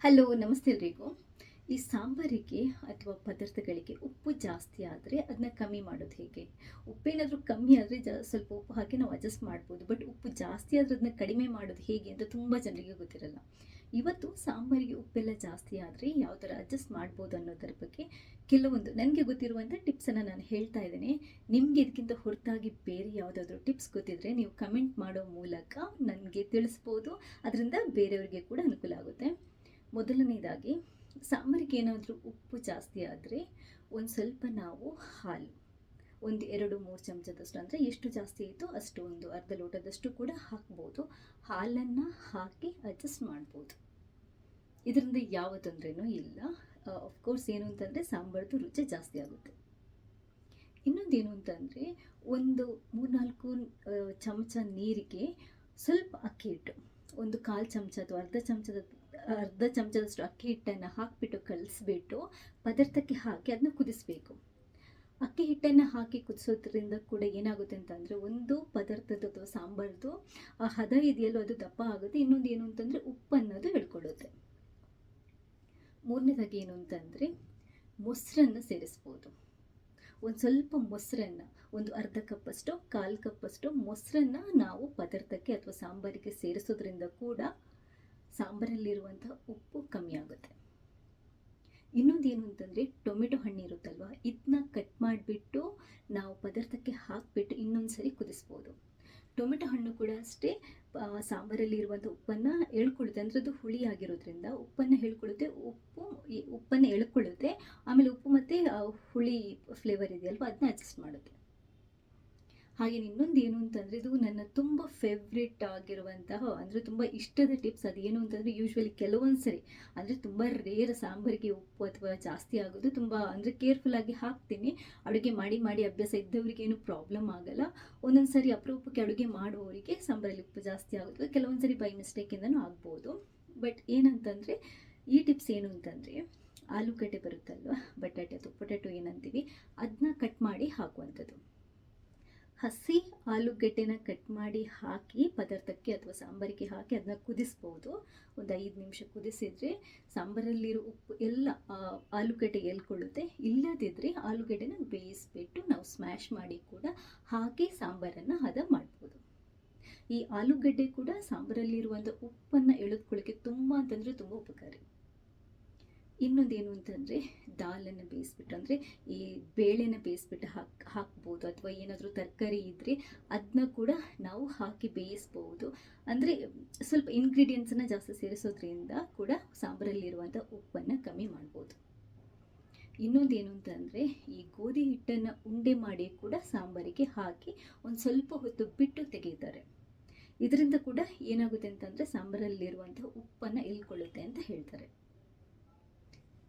Hello, ನಮಸ್ತೆ ಎಲ್ರಿಗೂ. ಈ ಸಾಂಬಾರಿಗೆ ಅಥವಾ ಪದಾರ್ಥಗಳಿಗೆ ಉಪ್ಪು ಜಾಸ್ತಿ ಆದರೆ ಅದನ್ನ ಕಮ್ಮಿ ಮಾಡೋದು ಹೇಗೆ? ಉಪ್ಪೇನಾದರೂ ಕಮ್ಮಿ ಆದರೆ ಜ, ಸ್ವಲ್ಪ ಉಪ್ಪು ಹಾಕಿ ನಾವು ಅಡ್ಜಸ್ಟ್ ಮಾಡ್ಬೋದು. ಬಟ್ ಉಪ್ಪು ಜಾಸ್ತಿ ಆದರೆ ಅದನ್ನ ಕಡಿಮೆ ಮಾಡೋದು ಹೇಗೆ ಅಂತ ತುಂಬ ಜನರಿಗೆ ಗೊತ್ತಿರಲ್ಲ. ಇವತ್ತು ಸಾಂಬಾರಿಗೆ ಉಪ್ಪೆಲ್ಲ ಜಾಸ್ತಿ ಆದರೆ ಯಾವ ಥರ ಅಡ್ಜಸ್ಟ್ ಮಾಡ್ಬೋದು ಅನ್ನೋದರ ಬಗ್ಗೆ ಕೆಲವೊಂದು ನನಗೆ ಗೊತ್ತಿರುವಂಥ ಟಿಪ್ಸನ್ನು ನಾನು ಹೇಳ್ತಾ ಇದ್ದೇನೆ. ನಿಮಗೆ ಇದಕ್ಕಿಂತ ಹೊರತಾಗಿ ಬೇರೆ ಯಾವುದಾದ್ರೂ ಟಿಪ್ಸ್ ಗೊತ್ತಿದ್ರೆ ನೀವು ಕಮೆಂಟ್ ಮಾಡೋ ಮೂಲಕ ನನಗೆ ತಿಳಿಸ್ಬೋದು. ಅದರಿಂದ ಬೇರೆಯವರಿಗೆ ಕೂಡ ಅನುಕೂಲ ಆಗುತ್ತೆ. ಮೊದಲನೇದಾಗಿ, ಸಾಂಬಾರಿಗೆ ಏನಾದರೂ ಉಪ್ಪು ಜಾಸ್ತಿ ಆದರೆ ಒಂದು ಸ್ವಲ್ಪ ನಾವು ಹಾಲು, ಒಂದು ಎರಡು ಮೂರು ಚಮಚದಷ್ಟು ಅಂದರೆ ಎಷ್ಟು ಜಾಸ್ತಿ ಆಯಿತು ಅಷ್ಟು ಒಂದು ಅರ್ಧ ಲೋಟದಷ್ಟು ಕೂಡ ಹಾಕ್ಬೋದು. ಹಾಲನ್ನು ಹಾಕಿ ಅಡ್ಜಸ್ಟ್ ಮಾಡ್ಬೋದು. ಇದರಿಂದ ಯಾವ ತೊಂದರೆನೂ ಇಲ್ಲ. ಅಫ್ಕೋರ್ಸ್ ಏನು ಅಂತಂದರೆ ಸಾಂಬಾರ್ದು ರುಚಿ ಜಾಸ್ತಿ ಆಗುತ್ತೆ. ಇನ್ನೊಂದೇನು ಅಂತಂದರೆ ಒಂದು ಮೂರ್ನಾಲ್ಕು ಚಮಚ ನೀರಿಗೆ ಸ್ವಲ್ಪ ಅಕ್ಕಿ ಹಿಟ್ಟು, ಒಂದು ಕಾಲು ಚಮಚ ಅಥವಾ ಅರ್ಧ ಚಮಚದ ಅರ್ಧ ಚಮಚದಷ್ಟು ಅಕ್ಕಿ ಹಿಟ್ಟನ್ನು ಹಾಕಿಬಿಟ್ಟು ಕಲಿಸ್ಬಿಟ್ಟು ಪದಾರ್ಥಕ್ಕೆ ಹಾಕಿ ಅದನ್ನ ಕುದಿಸ್ಬೇಕು. ಅಕ್ಕಿ ಹಿಟ್ಟನ್ನು ಹಾಕಿ ಕುದಿಸೋದ್ರಿಂದ ಕೂಡ ಏನಾಗುತ್ತೆ ಅಂತಂದರೆ ಒಂದು ಪದಾರ್ಥದ ಅಥವಾ ಸಾಂಬಾರ್ದು ಆ ಹದ ಇದೆಯಲ್ಲೋ ಅದು ದಪ್ಪ ಆಗುತ್ತೆ, ಇನ್ನೊಂದು ಏನು ಅಂತಂದರೆ ಉಪ್ಪು ಅನ್ನೋದು ಹೇಳ್ಕೊಳ್ಳುತ್ತೆ. ಮೂರನೇದಾಗಿ ಏನು ಅಂತಂದರೆ ಮೊಸರನ್ನು ಸೇರಿಸ್ಬೋದು. ಒಂದು ಸ್ವಲ್ಪ ಮೊಸರನ್ನು, ಒಂದು ಅರ್ಧ ಕಪ್ಪಷ್ಟು, ಕಾಲು ಕಪ್ಪಷ್ಟು ಮೊಸರನ್ನು ನಾವು ಪದಾರ್ಥಕ್ಕೆ ಅಥವಾ ಸಾಂಬಾರಿಗೆ ಸೇರಿಸೋದ್ರಿಂದ ಕೂಡ ಸಾಂಬಾರಲ್ಲಿರುವಂಥ ಉಪ್ಪು ಕಮ್ಮಿ ಆಗುತ್ತೆ. ಇನ್ನೊಂದೇನು ಅಂತಂದರೆ ಟೊಮೆಟೊ ಹಣ್ಣು ಇರುತ್ತಲ್ವ? ಇದನ್ನ ಕಟ್ ಮಾಡಿಬಿಟ್ಟು ನಾವು ಪದಾರ್ಥಕ್ಕೆ ಹಾಕಿಬಿಟ್ಟು ಇನ್ನೊಂದು ಸರಿ ಕುದಿಸ್ಬೋದು. ಟೊಮೆಟೊ ಹಣ್ಣು ಕೂಡ ಅಷ್ಟೇ ಸಾಂಬಾರಲ್ಲಿ ಇರುವಂಥ ಉಪ್ಪನ್ನು ಎಳ್ಕೊಳ್ಳುತ್ತೆ ಅಂದರೆ ಅದು ಹುಳಿ ಆಗಿರೋದ್ರಿಂದ ಉಪ್ಪನ್ನು ಹೇಳ್ಕೊಳ್ಳುತ್ತೆ, ಉಪ್ಪು ಉಪ್ಪನ್ನು ಎಳ್ಕೊಳ್ಳುತ್ತೆ. ಆಮೇಲೆ ಉಪ್ಪು ಮತ್ತು ಹುಳಿ ಫ್ಲೇವರ್ ಇದೆಯಲ್ವ? ಅದನ್ನ ಅಡ್ಜಸ್ಟ್ ಮಾಡುತ್ತೆ. ಹಾಗೆ ಇನ್ನೊಂದು ಏನು ಅಂತಂದರೆ, ಇದು ನನ್ನ ತುಂಬ ಫೇವ್ರೆಟ್ ಆಗಿರುವಂತಹ, ಅಂದರೆ ತುಂಬ ಇಷ್ಟದ ಟಿಪ್ಸ್ ಅದೇನು ಅಂತಂದರೆ ಯೂಶ್ವಲಿ ಕೆಲವೊಂದು ಸರಿ, ಅಂದರೆ ತುಂಬ ರೇರ್ ಸಾಂಬಾರಿಗೆ ಉಪ್ಪು ಅಥವಾ ಜಾಸ್ತಿ ಆಗೋದು ತುಂಬ, ಅಂದರೆ ಕೇರ್ಫುಲ್ಲಾಗಿ ಹಾಕ್ತೀನಿ. ಅಡುಗೆ ಮಾಡಿ ಮಾಡಿ ಅಭ್ಯಾಸ ಇದ್ದವರಿಗೆ ಏನು ಪ್ರಾಬ್ಲಮ್ ಆಗಲ್ಲ. ಒಂದೊಂದು ಸರಿ ಅಪರೂಪಕ್ಕೆ ಅಡುಗೆ ಮಾಡುವವರಿಗೆ ಸಾಂಬಾರಲ್ಲಿ ಉಪ್ಪು ಜಾಸ್ತಿ ಆಗುತ್ತೆ ಕೆಲವೊಂದು ಸರಿ ಬೈ ಮಿಸ್ಟೇಕಿಂದನೂ ಆಗ್ಬೋದು. ಬಟ್ ಏನಂತಂದರೆ, ಈ ಟಿಪ್ಸ್ ಏನು ಅಂತಂದರೆ, ಆಲೂಗಡ್ಡೆ ಬರುತ್ತಲ್ವ, ಬಟಾಟೆ ಅಥವಾ ಪೊಟ್ಯಾಟೊ ಏನಂತೀವಿ ಅದನ್ನ ಕಟ್ ಮಾಡಿ ಹಾಕುವಂಥದ್ದು. ಹಸಿ ಆಲೂಗಡ್ಡೆನ ಕಟ್ ಮಾಡಿ ಹಾಕಿ, ಪದಾರ್ಥಕ್ಕೆ ಅಥವಾ ಸಾಂಬಾರಿಗೆ ಹಾಕಿ ಅದನ್ನ ಕುದಿಸ್ಬೋದು. ಒಂದು ಐದು ನಿಮಿಷ ಕುದಿಸಿದರೆ ಸಾಂಬಾರಲ್ಲಿರೋ ಉಪ್ಪು ಎಲ್ಲ ಆಲೂಗಡ್ಡೆ ಎಲ್ಕೊಳ್ಳುತ್ತೆ ಇಲ್ಲದಿದ್ದರೆ ಆಲೂಗಡ್ಡೆನ ಬೇಯಿಸ್ಬಿಟ್ಟು ನಾವು ಸ್ಮ್ಯಾಶ್ ಮಾಡಿ ಕೂಡ ಹಾಕಿ ಸಾಂಬಾರನ್ನು ಹದ ಮಾಡ್ಬೋದು. ಈ ಆಲೂಗಡ್ಡೆ ಕೂಡ ಸಾಂಬಾರಲ್ಲಿರುವಂಥ ಉಪ್ಪನ್ನು ಎಳೆದುಕೊಳ್ಳೋಕ್ಕೆ ತುಂಬ ಅಂತಂದರೆ ತುಂಬ ಉಪಕಾರಿ. ಇನ್ನೊಂದೇನು ಅಂತಂದರೆ ದಾಲನ್ನು ಬೇಯಿಸ್ಬಿಟ್ಟು, ಅಂದರೆ ಈ ಬೇಳೆನ ಬೇಯಿಸ್ಬಿಟ್ಟು ಹಾಕಿ, ಹಾಕ್ಬೋದು ಅಥವಾ ಏನಾದರೂ ತರಕಾರಿ ಇದ್ದರೆ ಅದನ್ನ ಕೂಡ ನಾವು ಹಾಕಿ ಬೇಯಿಸ್ಬೋದು. ಅಂದರೆ ಸ್ವಲ್ಪ ಇಂಗ್ರೀಡಿಯೆಂಟ್ಸನ್ನು ಜಾಸ್ತಿ ಸೇರಿಸೋದ್ರಿಂದ ಕೂಡ ಸಾಂಬಾರಲ್ಲಿರುವಂಥ ಉಪ್ಪನ್ನು ಕಮ್ಮಿ ಮಾಡ್ಬೋದು. ಇನ್ನೊಂದೇನು ಅಂತಂದರೆ ಈ ಗೋಧಿ ಹಿಟ್ಟನ್ನು ಉಂಡೆ ಮಾಡಿ ಕೂಡ ಸಾಂಬಾರಿಗೆ ಹಾಕಿ ಒಂದು ಸ್ವಲ್ಪ ಹೊತ್ತು ಬಿಟ್ಟು ತೆಗೀತಾರೆ ಇದರಿಂದ ಕೂಡ ಏನಾಗುತ್ತೆ ಅಂತಂದರೆ ಸಾಂಬಾರಲ್ಲಿರುವಂಥ ಉಪ್ಪನ್ನು ಇಳ್ಕೊಳ್ಳುತ್ತೆ ಅಂತ ಹೇಳ್ತಾರೆ.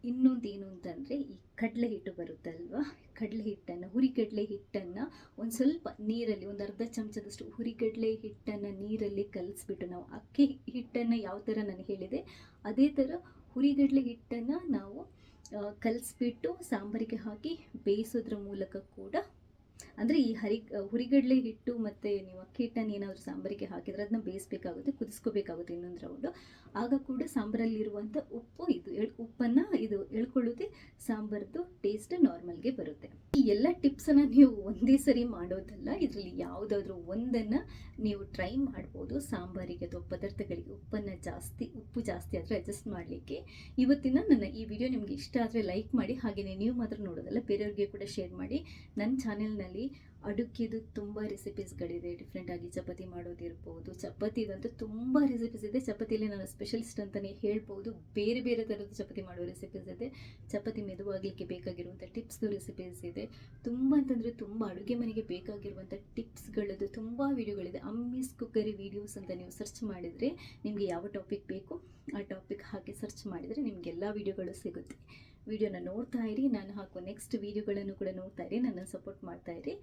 ಇನ್ನೊಂದೇನು ಅಂತಂದರೆ ಈ ಕಡಲೆ ಹಿಟ್ಟು ಬರುತ್ತಲ್ವ? ಕಡಲೆ ಹಿಟ್ಟನ್ನು ಹುರಿಗಡಲೆ ಹಿಟ್ಟನ್ನು ಒಂದು ಸ್ವಲ್ಪ ನೀರಲ್ಲಿ, ಒಂದು ಅರ್ಧ ಚಮಚದಷ್ಟು ಹುರಿಗಡಲೆ ಹಿಟ್ಟನ್ನು ನೀರಲ್ಲಿ ಕಲಿಸ್ಬಿಟ್ಟು ನಾವು ಅಕ್ಕಿ ಹಿಟ್ಟನ್ನು ಯಾವ ಥರ ನಾನು ಹೇಳಿದೆ, ಅದೇ ಥರ ಹುರಿಗಡಲೆ ಹಿಟ್ಟನ್ನು ನಾವು ಕಲಿಸ್ಬಿಟ್ಟು ಸಾಂಬಾರಿಗೆ ಹಾಕಿ ಬೇಯಿಸೋದ್ರ ಮೂಲಕ ಕೂಡ ಅಂದರೆ ಈ ಹರಿ, ಹುರಿಗಡಲೆ ಹಿಟ್ಟು ಮತ್ತು ನೀವು ಅಕ್ಕಿ ಹಿಟ್ಟನ್ನು ಏನಾದರೂ ಸಾಂಬಾರಿಗೆ ಹಾಕಿದ್ರೆ ಅದನ್ನ ಬೇಯಿಸ್ಬೇಕಾಗುತ್ತೆ, ಕುದಿಸ್ಕೋಬೇಕಾಗುತ್ತೆ ಇನ್ನೊಂದು ರೌಂಡು ಆಗ ಕೂಡ ಸಾಂಬಾರಲ್ಲಿರುವಂಥ ಉಪ್ಪು ಇದು, ಎಳ್, ಉಪ್ಪನ್ನು ಇದು ಎಳ್ಕೊಳ್ಳೋದೆ ಸಾಂಬಾರ್ದು ಟೇಸ್ಟ್ ನಾರ್ಮಲ್ಗೆ ಬರುತ್ತೆ. ಈ ಎಲ್ಲ ಟಿಪ್ಸನ್ನು ನೀವು ಒಂದೇ ಸರಿ ಮಾಡೋದಲ್ಲ, ಇದರಲ್ಲಿ ಯಾವುದಾದ್ರೂ ಒಂದನ್ನು ನೀವು ಟ್ರೈ ಮಾಡ್ಬೋದು. ಸಾಂಬಾರಿಗೆ ಅಥವಾ ಪದಾರ್ಥಗಳಿಗೆ ಉಪ್ಪನ್ನು ಜಾಸ್ತಿ, ಉಪ್ಪು ಜಾಸ್ತಿ ಆದರೆ ಅಡ್ಜಸ್ಟ್ ಮಾಡಲಿಕ್ಕೆ. ಇವತ್ತಿನ ನನ್ನ ಈ ವಿಡಿಯೋ ನಿಮಗೆ ಇಷ್ಟ ಆದರೆ ಲೈಕ್ ಮಾಡಿ ಹಾಗೆಯೇ ನೀವು ಮಾತ್ರ ನೋಡೋದಲ್ಲ, ಬೇರೆಯವ್ರಿಗೆ ಕೂಡ ಶೇರ್ ಮಾಡಿ. ನನ್ನ ಚಾನೆಲ್ನಲ್ಲಿ ಅಡುಗೆದು ತುಂಬ ರೆಸಿಪೀಸ್ಗಳಿದೆ ಡಿಫ್ರೆಂಟಾಗಿ ಚಪಾತಿ ಮಾಡೋದಿರ್ಬೋದು ಚಪಾತಿದಂತೂ ತುಂಬ ರೆಸಿಪೀಸ್ ಇದೆ. ಚಪಾತಿಯಲ್ಲಿ ನಾನು ಸ್ಪೆಷಲಿಸ್ಟ್ ಅಂತಲೇ ಹೇಳ್ಬೋದು. ಬೇರೆ ಬೇರೆ ಥರದ ಚಪಾತಿ ಮಾಡೋ ರೆಸಿಪೀಸ್ ಇದೆ. ಚಪಾತಿ ಮೆದುವಾಗಲಿಕ್ಕೆ ಬೇಕಾಗಿರುವಂಥ ಟಿಪ್ಸ್ದು ರೆಸಿಪೀಸ್ ಇದೆ. ತುಂಬ ಅಂತಂದರೆ ತುಂಬ ಅಡುಗೆ ಮನೆಗೆ ಬೇಕಾಗಿರುವಂಥ ಟಿಪ್ಸ್ಗಳದ್ದು ತುಂಬ ವಿಡಿಯೋಗಳಿದೆ ಅಮ್ಮಿಸ್ ಕುಕ್ಕರಿ ವಿಡಿಯೋಸ್ ಅಂತ ನೀವು ಸರ್ಚ್ ಮಾಡಿದರೆ ನಿಮಗೆ ಯಾವ ಟಾಪಿಕ್ ಬೇಕು ಆ ಟಾಪಿಕ್ ಹಾಕಿ ಸರ್ಚ್ ಮಾಡಿದರೆ ನಿಮಗೆಲ್ಲ ವಿಡಿಯೋಗಳು ಸಿಗುತ್ತೆ. ವಿಡಿಯೋನ ನೋಡ್ತಾ ಇರಿ, ನಾನು ಹಾಕುವ ನೆಕ್ಸ್ಟ್ ವಿಡಿಯೋಗಳನ್ನು ಕೂಡ ನೋಡ್ತಾ ಇರಿ, ನನ್ನನ್ನು ಸಪೋರ್ಟ್ ಮಾಡ್ತಾ ಇರಿ.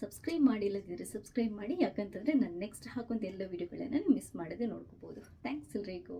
ಸಬ್ಸ್ಕ್ರೈಬ್ ಮಾಡಿಲ್ಲದಿದ್ದರೆ ಸಬ್ಸ್ಕ್ರೈಬ್ ಮಾಡಿ, ಯಾಕಂತಂದರೆ ನಾನು ನೆಕ್ಸ್ಟ್ ಹಾಕುವಂಥ ಎಲ್ಲ ವಿಡಿಯೋಗಳನ್ನು ಮಿಸ್ ಮಾಡದೆ ನೋಡ್ಕೋಬೋದು ಥ್ಯಾಂಕ್ಸ್ ಎಲ್ರಿಗೂ.